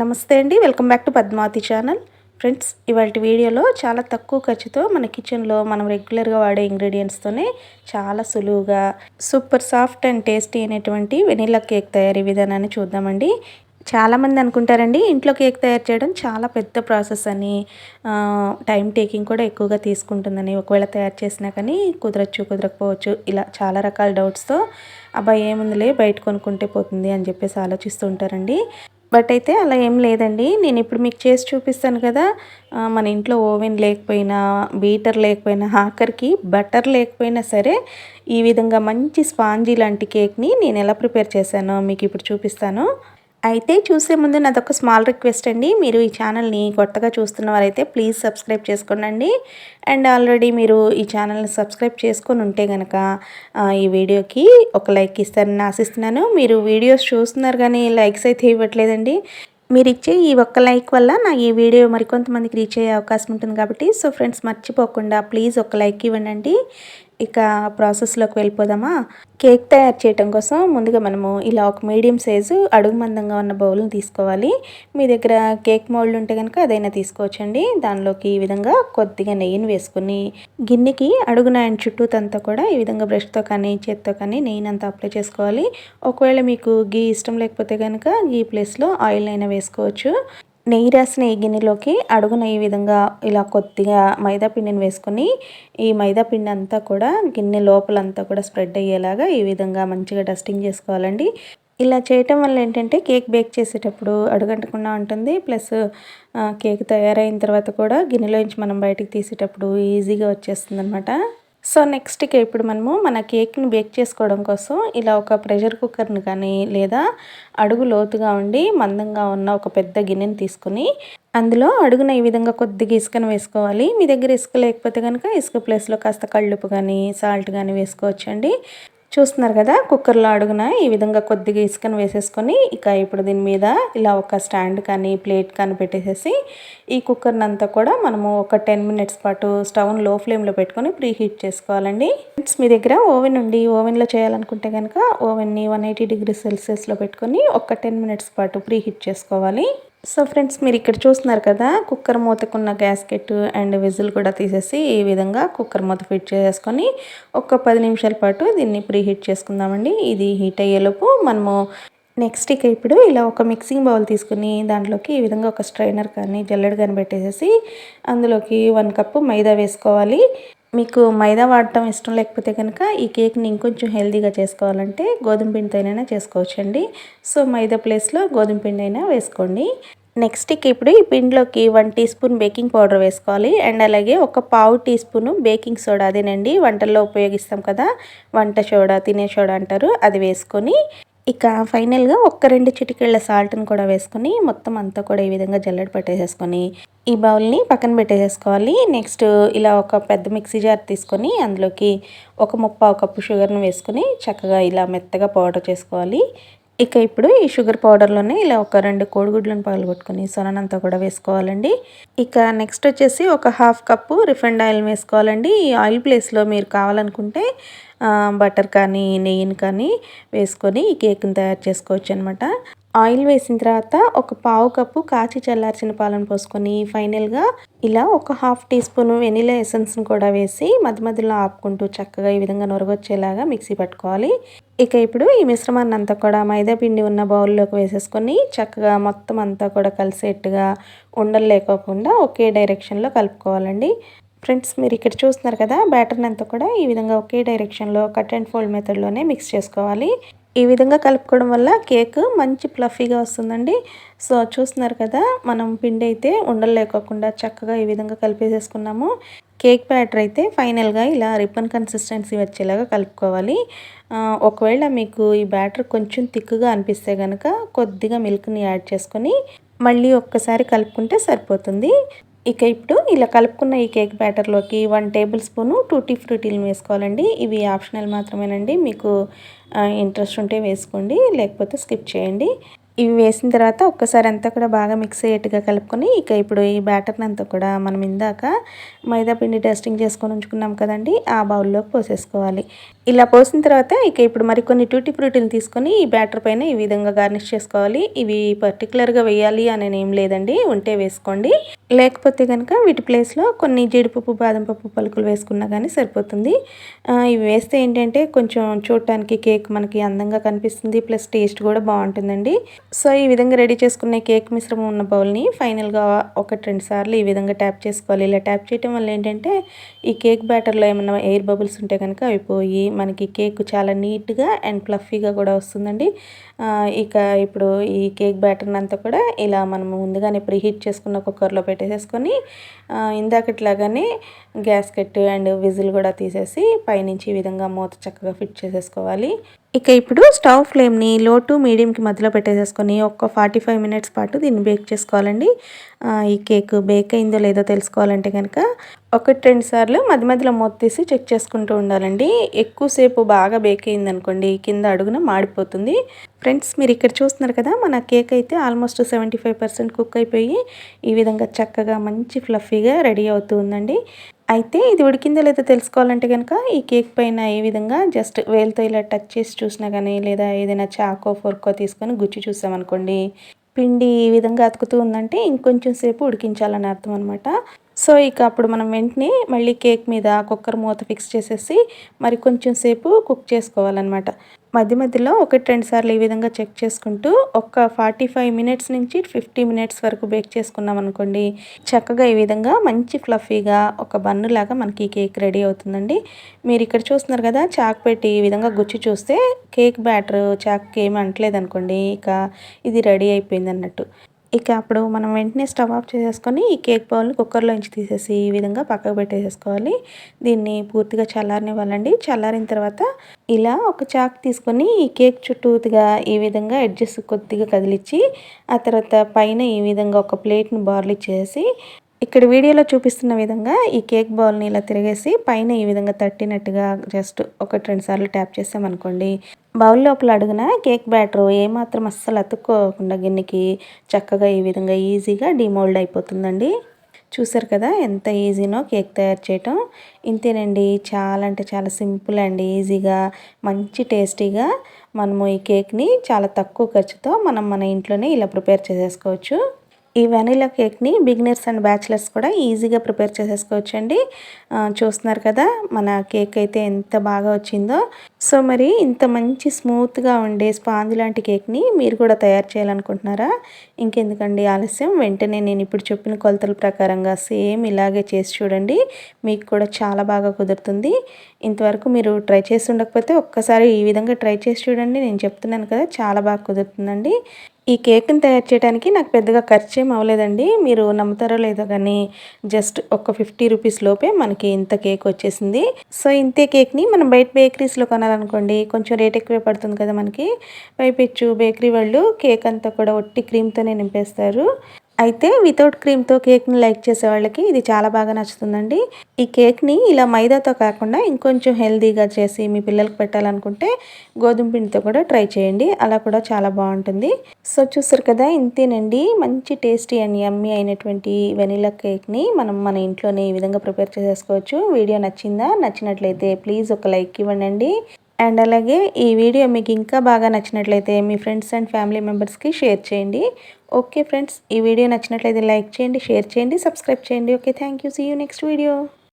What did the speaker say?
నమస్తే అండి welcome back to Padmavati channel. Friends ఇవాటి వీడియోలో చాలా తక్కువ ఖర్చుతో మన కిచెన్లో మనం రెగ్యులర్గా వాడే ఇంగ్రీడియంట్స్తోనే చాలా సులువుగా సూపర్ సాఫ్ట్ అండ్ టేస్టీ అయినటువంటి వెనీలా కేక్ తయారీ విధానాన్ని చూద్దామండి. చాలామంది అనుకుంటారండి ఇంట్లో కేక్ తయారు చేయడం చాలా పెద్ద ప్రాసెస్ అని టైం టేకింగ్ కూడా ఎక్కువగా తీసుకుంటుందని ఒకవేళ తయారు చేసినా కానీ కుదరచ్చు కుదరకపోవచ్చు ఇలా చాలా రకాల డౌట్స్తో అబ్బాయి ఏముందిలే బయట కొనుక్కుంటే పోతుంది అని చెప్పేసి ఆలోచిస్తూ ఉంటారండి. బట్ అయితే అలా ఏం లేదండి. నేను ఇప్పుడు మీకు చేసి చూపిస్తాను కదా మన ఇంట్లో ఓవెన్ లేకపోయినా బీటర్ లేకపోయినా హాకర్కి బటర్ లేకపోయినా సరే ఈ విధంగా మంచి స్పాంజీ లాంటి కేక్ని నేను ఎలా ప్రిపేర్ చేశానో మీకు ఇప్పుడు చూపిస్తాను. అయితే చూసే ముందు నాదొక స్మాల్ రిక్వెస్ట్ అండి. మీరు ఈ ఛానల్ని కొత్తగా చూస్తున్న వారైతే ప్లీజ్ సబ్స్క్రైబ్ చేసుకోనండి. అండ్ ఆల్రెడీ మీరు ఈ ఛానల్ని సబ్స్క్రైబ్ చేసుకొని ఉంటే కనుక ఈ వీడియోకి ఒక లైక్ ఇస్తారని ఆశిస్తున్నాను. మీరు వీడియోస్ చూస్తున్నారు కానీ లైక్స్ అయితే ఇవ్వట్లేదండి. మీరు ఇచ్చే ఈ ఒక్క లైక్ వల్ల నా ఈ వీడియో మరికొంతమందికి రీచ్ అయ్యే అవకాశం ఉంటుంది కాబట్టి సో ఫ్రెండ్స్ మర్చిపోకుండా ప్లీజ్ ఒక లైక్ ఇవ్వండి ఇక ప్రాసెస్లోకి వెళ్ళిపోదామా? కేక్ తయారు చేయటం కోసం ముందుగా మనము ఇలా ఒక మీడియం సైజు అడుగు మందంగా ఉన్న బౌల్ని తీసుకోవాలి. మీ దగ్గర కేక్ మోల్డ్ ఉంటే కనుక అదైనా తీసుకోవచ్చండి. దానిలోకి ఈ విధంగా కొద్దిగా నెయ్యిని వేసుకుని గిన్నెకి అడుగున అండ్ చుట్టూతంతా కూడా ఈ విధంగా బ్రష్తో కానీ చేత్తో కానీ నెయ్యిని అంతా అప్లై చేసుకోవాలి. ఒకవేళ మీకు గీ ఇష్టం లేకపోతే కనుక గీ ప్లేస్లో ఆయిల్ అయినా వేసుకోవచ్చు. నెయ్యి రాసిన ఈ గిన్నెలోకి అడుగున ఈ విధంగా ఇలా కొద్దిగా మైదా పిండిని వేసుకొని ఈ మైదా పిండి అంతా కూడా గిన్నె లోపలంతా కూడా స్ప్రెడ్ అయ్యేలాగా ఈ విధంగా మంచిగా డస్టింగ్ చేసుకోవాలండి. ఇలా చేయటం వల్ల ఏంటంటే కేక్ బేక్ చేసేటప్పుడు అడుగంటకుండా ఉంటుంది. ప్లస్ కేక్ తయారైన తర్వాత కూడా గిన్నెలోంచి మనం బయటికి తీసేటప్పుడు ఈజీగా వచ్చేస్తుంది అనమాట సో నెక్స్ట్కి ఇప్పుడు మనము మన కేక్ని బేక్ చేసుకోవడం కోసం ఇలా ఒక ప్రెషర్ కుక్కర్ని కానీ లేదా అడుగు లోతుగా ఉండి మందంగా ఉన్న ఒక పెద్ద గిన్నెని తీసుకుని అందులో అడుగున ఈ విధంగా కొద్దిగా ఇసుకను వేసుకోవాలి. మీ దగ్గర ఇసుక లేకపోతే కనుక ఇసుక ప్లేస్లో కాస్త కళ్ళుపు కానీ సాల్ట్ కానీ వేసుకోవచ్చండి. చూస్తున్నారు కదా కుక్కర్లో అడుగున ఈ విధంగా కొద్దిగా ఇసుకను వేసేసుకొని ఇక ఇప్పుడు దీని మీద ఇలా ఒక స్టాండ్ కానీ ప్లేట్ కానీ పెట్టేసేసి ఈ కుక్కర్ని అంతా కూడా మనము ఒక టెన్ మినిట్స్ పాటు స్టవ్ను లో ఫ్లేమ్లో పెట్టుకొని ప్రీ హీట్ చేసుకోవాలండి మీ దగ్గర ఓవెన్ ఉండి ఓవెన్లో చేయాలనుకుంటే కనుక ఓవెన్ని వన్ ఎయిటీ డిగ్రీ సెల్సియస్లో పెట్టుకొని ఒక టెన్ మినిట్స్ పాటు ప్రీ హీట్ చేసుకోవాలి. సో ఫ్రెండ్స్ మీరు ఇక్కడ చూస్తున్నారు కదా కుక్కర్ మూతకున్న గ్యాస్కెట్ అండ్ విజిల్ కూడా తీసేసి ఈ విధంగా కుక్కర్ మూత ఫిట్ చేసుకొని ఒక పది నిమిషాల పాటు దీన్ని ప్రీ హీట్ చేసుకుందామండి. ఇది హీట్ అయ్యేలోపు మనము నెక్స్ట్ ఇక ఇప్పుడు ఇలా ఒక మిక్సింగ్ బౌల్ తీసుకుని దాంట్లోకి ఈ విధంగా ఒక స్ట్రైనర్ కానీ జల్లెడ కానీ పెట్టేసేసి అందులోకి వన్ కప్పు మైదా వేసుకోవాలి. మీకు మైదా వాడటం ఇష్టం లేకపోతే కనుక ఈ కేక్ని ఇంకొంచెం హెల్దీగా చేసుకోవాలంటే గోధుమ పిండితోనైనా చేసుకోవచ్చండి. సో మైదా ప్లేస్లో గోధుమ పిండి అయినా వేసుకోండి. నెక్స్ట్ ఇప్పుడు ఈ పిండిలోకి one teaspoon baking powder వేసుకోవాలి. అండ్ అలాగే ఒక పావు టీ స్పూను బేకింగ్ సోడా అదేనండి వంటల్లో ఉపయోగిస్తాం కదా వంట సోడా తినే సోడా అంటారు అది వేసుకొని ఇక ఫైనల్గా ఒక్క రెండు చిటికెళ్ళ సాల్ట్ని కూడా వేసుకొని మొత్తం అంతా కూడా ఈ విధంగా జల్లెడ పెట్టేసేసుకొని ఈ బౌల్ని పక్కన పెట్టేసేసుకోవాలి. నెక్స్ట్ ఇలా ఒక పెద్ద మిక్సీ జార్ తీసుకొని అందులోకి ఒక ముప్పావు కప్పు షుగర్ని వేసుకొని చక్కగా ఇలా మెత్తగా పౌడర్ చేసుకోవాలి. ఇక ఇప్పుడు ఈ షుగర్ పౌడర్లోనే ఇలా ఒక రెండు కోడిగుడ్లను పగలగొట్టుకుని సొనంతా కూడా వేసుకోవాలండి. ఇక నెక్స్ట్ వచ్చేసి ఒక హాఫ్ కప్పు రిఫైండ్ ఆయిల్ వేసుకోవాలండి. ఈ ఆయిల్ ప్లేస్లో మీరు కావాలనుకుంటే బటర్ కానీ నెయ్యిని కానీ వేసుకొని ఈ కేక్ని తయారు చేసుకోవచ్చు అనమాట ఆయిల్ వేసిన తర్వాత ఒక పావు కప్పు కాచి చల్లార్చిన పాలను పోసుకొని ఫైనల్గా ఇలా ఒక హాఫ్ టీ స్పూన్ వెనిలా ఎసెన్స్ని కూడా వేసి మధ్య మధ్యలో ఆపుకుంటూ చక్కగా ఈ విధంగా నొరగొచ్చేలాగా మిక్సీ పట్టుకోవాలి. ఇక ఇప్పుడు ఈ మిశ్రమాన్ని అంతా కూడా మైదా పిండి ఉన్న బౌల్లోకి వేసేసుకొని చక్కగా మొత్తం అంతా కూడా కలిసేట్టుగా ఉండలు లేకోకుండా ఒకే డైరెక్షన్లో కలుపుకోవాలండి. ఫ్రెండ్స్ మీరు ఇక్కడ చూస్తున్నారు కదా బ్యాటర్ని అంతా కూడా ఈ విధంగా ఒకే డైరెక్షన్లో కట్ అండ్ ఫోల్డ్ మెథడ్లోనే మిక్స్ చేసుకోవాలి. ఈ విధంగా కలుపుకోవడం వల్ల కేక్ మంచి ప్లఫీగా వస్తుందండి. సో చూస్తున్నారు కదా మనం పిండి అయితే ఉండలేకోకుండా చక్కగా ఈ విధంగా కలిపేసేసుకున్నాము. కేక్ బ్యాటర్ అయితే ఫైనల్గా ఇలా రిబ్బన్ కన్సిస్టెన్సీ వచ్చేలాగా కలుపుకోవాలి. ఒకవేళ మీకు ఈ బ్యాటర్ కొంచెం థిక్గా అనిపిస్తే కనుక కొద్దిగా మిల్క్ని యాడ్ చేసుకొని మళ్ళీ ఒక్కసారి కలుపుకుంటే సరిపోతుంది. ఇక ఇప్పుడు ఇలా కలుపుకున్న ఈ కేక్ బ్యాటర్లోకి వన్ టేబుల్ స్పూను టూటీ ఫ్రూటీలను వేసుకోవాలండి. ఇవి ఆప్షనల్ మాత్రమేనండి. మీకు ఇంట్రెస్ట్ ఉంటే వేసుకోండి లేకపోతే స్కిప్ చేయండి. ఇవి వేసిన తర్వాత ఒక్కసారి అంతా కూడా బాగా మిక్స్ అయ్యేట్టుగా కలుపుకొని ఇక ఇప్పుడు ఈ బ్యాటర్ని అంతా కూడా మనం ఇందాక మైదా పిండి టెస్టింగ్ చేసుకొని ఉంచుకున్నాం కదండి ఆ బౌల్లోకి పోసేసుకోవాలి. ఇలా పోసిన తర్వాత ఇక ఇప్పుడు మరికొన్ని టూటీ ఫ్రూటీలు తీసుకొని ఈ బ్యాటర్ పైన ఈ విధంగా గార్నిష్ చేసుకోవాలి. ఇవి పర్టికులర్గా వేయాలి అని ఏం లేదండి ఉంటే వేసుకోండి. లేకపోతే కనుక వీటి ప్లేస్లో కొన్ని జీడిపప్పు బాదం పప్పు పలుకులు వేసుకున్నా కానీ సరిపోతుంది. ఇవి వేస్తే ఏంటంటే కొంచెం చూడటానికి కేక్ మనకి అందంగా కనిపిస్తుంది ప్లస్ టేస్ట్ కూడా బాగుంటుందండి. సో ఈ విధంగా రెడీ చేసుకునే కేక్ మిశ్రమం ఉన్న బౌల్ని ఫైనల్గా ఒకటి రెండు సార్లు ఈ విధంగా ట్యాప్ చేసుకోవాలి. ఇలా ట్యాప్ చేయడం వల్ల ఏంటంటే ఈ కేక్ బ్యాటర్లో ఏమైనా ఎయిర్ బబుల్స్ ఉంటే కనుక అవి పోయి మనకి కేక్ చాలా నీట్గా అండ్ ఫ్లఫీగా కూడా వస్తుందండి. ఇక ఇప్పుడు ఈ కేక్ బ్యాటర్ని అంతా కూడా ఇలా మనం ముందుగానే ఇప్పుడు హీట్ చేసుకున్న కుక్కర్లో పెట్టేసేసుకొని ఇందాకట్లాగానే గ్యాస్కెట్ అండ్ విజిల్ కూడా తీసేసి పైనుంచి ఈ విధంగా మూత చక్కగా ఫిట్ చేసేసుకోవాలి. ఇక ఇప్పుడు స్టవ్ ఫ్లేమ్ని లో టు మీడియంకి మధ్యలో పెట్టేసేసుకొని ఒక ఫార్టీ ఫైవ్ మినిట్స్ పాటు దీన్ని బేక్ చేసుకోవాలండి. ఈ కేక్ బేక్ అయిందో లేదో తెలుసుకోవాలంటే కనుక ఒకటి రెండు సార్లు మధ్య మధ్యలో మొత్తేసి చెక్ చేసుకుంటూ ఉండాలండి. ఎక్కువసేపు బాగా బేక్ అయిందనుకోండి కింద అడుగున మాడిపోతుంది. ఫ్రెండ్స్ మీరు ఇక్కడ చూస్తున్నారు కదా మన కేక్ అయితే almost seventy five percent cook అయిపోయి ఈ విధంగా చక్కగా మంచి ఫ్లఫీగా రెడీ అవుతూ ఉందండి. అయితే ఇది ఉడికిందో లేదో తెలుసుకోవాలంటే కనుక ఈ కేక్ పైన ఏ విధంగా జస్ట్ వేలుతో ఇలా టచ్ చేసి చూసినా కానీ లేదా ఏదైనా చాకో ఫోర్కో తీసుకొని గుచ్చి చూసామనుకోండి పిండి ఈ విధంగా అతుకుతూ ఉందంటే ఇంకొంచెం సేపు ఉడికించాలని అర్థం అనమాట సో ఇక అప్పుడు మనం వెంటనే మళ్ళీ కేక్ మీద కుక్కర్ మూత ఫిక్స్ చేసేసి మరి కొంచెం సేపు కుక్ చేసుకోవాలన్నమాట. మధ్య మధ్యలో ఒకటి రెండు సార్లు ఈ విధంగా చెక్ చేసుకుంటూ ఒక ఫార్టీ ఫైవ్ మినిట్స్ నుంచి ఫిఫ్టీ మినిట్స్ వరకు బేక్ చేసుకున్నాం అనుకోండి చక్కగా ఈ విధంగా మంచి ఫ్లఫీగా ఒక బన్ను లాగా మనకి కేక్ రెడీ అవుతుందండి. మీరు ఇక్కడ చూస్తున్నారు కదా చాక్ పెట్టి ఈ విధంగా గుచ్చి చూస్తే కేక్ బ్యాటర్ చాక్ ఏమి అంటలేదు అనుకోండి ఇక ఇది రెడీ అయిపోయింది అన్నట్టు. ఇక అప్పుడు మనం వెంటనే స్టవ్ ఆఫ్ చేసేసుకొని ఈ కేక్ బౌల్ని కుక్కర్లోంచి తీసేసి ఈ విధంగా పక్కకు పెట్టేసేసుకోవాలి. దీన్ని పూర్తిగా చల్లారనివ్వాలండి. చల్లారిన తర్వాత ఇలా ఒక చాక్ తీసుకొని ఈ కేక్ చుట్టూగా ఈ విధంగా ఎడ్జెస్ కొద్దిగా కదిలిచ్చి ఆ తర్వాత పైన ఈ విధంగా ఒక ప్లేట్ని బార్లిచ్చేసి ఇక్కడ వీడియోలో చూపిస్తున్న విధంగా ఈ కేక్ బౌల్ని ఇలా తిరిగేసి పైన ఈ విధంగా తట్టినట్టుగా జస్ట్ ఒకటి రెండు సార్లు ట్యాప్ చేసామనుకోండి. బౌల్ లోపల అడుగున కేక్ బ్యాటర్ ఏమాత్రం అస్సలు అతుక్కోకుండా గిన్నెకి చక్కగా ఈ విధంగా ఈజీగా డిమోల్డ్ అయిపోతుందండి. చూసారు కదా ఎంత ఈజీనో కేక్ తయారు చేయటం. ఇంతేనండి చాలా అంటే చాలా సింపుల్ అండ్ ఈజీగా మంచి టేస్టీగా మనము ఈ కేక్ని చాలా తక్కువ ఖర్చుతో మనం మన ఇంట్లోనే ఇలా ప్రిపేర్ చేసేసుకోవచ్చు. ఈ వెనీలా కేక్ని బిగినర్స్ అండ్ బ్యాచిలర్స్ కూడా ఈజీగా ప్రిపేర్ చేసేసుకోవచ్చండి. చూస్తున్నారు కదా మన కేక్ అయితే ఎంత బాగా వచ్చిందో. సో మరి ఇంత మంచి స్మూత్గా ఉండే స్పాంజ్ లాంటి కేక్ని మీరు కూడా తయారు చేయాలనుకుంటున్నారా? ఇంకెందుకండి ఆలస్యం. వెంటనే నేను ఇప్పుడు చెప్పిన కొలతల ప్రకారంగా సేమ్ ఇలాగే చేసి చూడండి. మీకు కూడా చాలా బాగా కుదురుతుంది. ఇంతవరకు మీరు ట్రై చేసి ఉండకపోతే ఒక్కసారి ఈ విధంగా ట్రై చేసి చూడండి. నేను చెప్తున్నాను కదా చాలా బాగా కుదురుతుందండి. ఈ కేక్ని తయారు చేయడానికి నాకు పెద్దగా ఖర్చు ఏం అవ్వలేదండి మీరు నమ్ముతారో లేదో కానీ జస్ట్ ఒక ఫిఫ్టీ రూపీస్ లోపే మనకి ఇంత కేక్ వచ్చేసింది. సో ఇంతే కేక్ని మనం బయట బేకరీస్లో కొనాలనుకోండి కొంచెం రేట్ ఎక్కువే పడుతుంది కదా మనకి. పైపెచ్చు బేకరీ వాళ్ళు కేక్ అంతా కూడా ఒట్టి క్రీమ్తోనే నింపేస్తారు. అయితే వితౌట్ క్రీమ్తో కేక్ని లైక్ చేసే వాళ్ళకి ఇది చాలా బాగా నచ్చుతుందండి. ఈ కేక్ని ఇలా మైదాతో కాకుండా ఇంకొంచెం హెల్దీగా చేసి మీ పిల్లలకు పెట్టాలనుకుంటే గోధుమ పిండితో కూడా ట్రై చేయండి. అలా కూడా చాలా బాగుంటుంది. సో చూసారు కదా ఇంతేనండి. మంచి టేస్టీ అండ్ యమ్మీ అయినటువంటి వెనీలా కేక్ని మనం మన ఇంట్లోనే ఈ విధంగా ప్రిపేర్ చేసేసుకోవచ్చు. వీడియో నచ్చిందా? నచ్చినట్లయితే ప్లీజ్ ఒక లైక్ ఇవ్వండి అండ్ అలాగే ఈ వీడియో మీకు ఇంకా బాగా నచ్చినట్లయితే మీ ఫ్రెండ్స్ అండ్ ఫ్యామిలీ మెంబర్స్కి షేర్ చేయండి. ఓకే ఫ్రెండ్స్ ఈ వీడియో నచ్చినట్లయితే లైక్ చేయండి షేర్ చేయండి సబ్స్క్రైబ్ చేయండి. Okay thank you. See you next video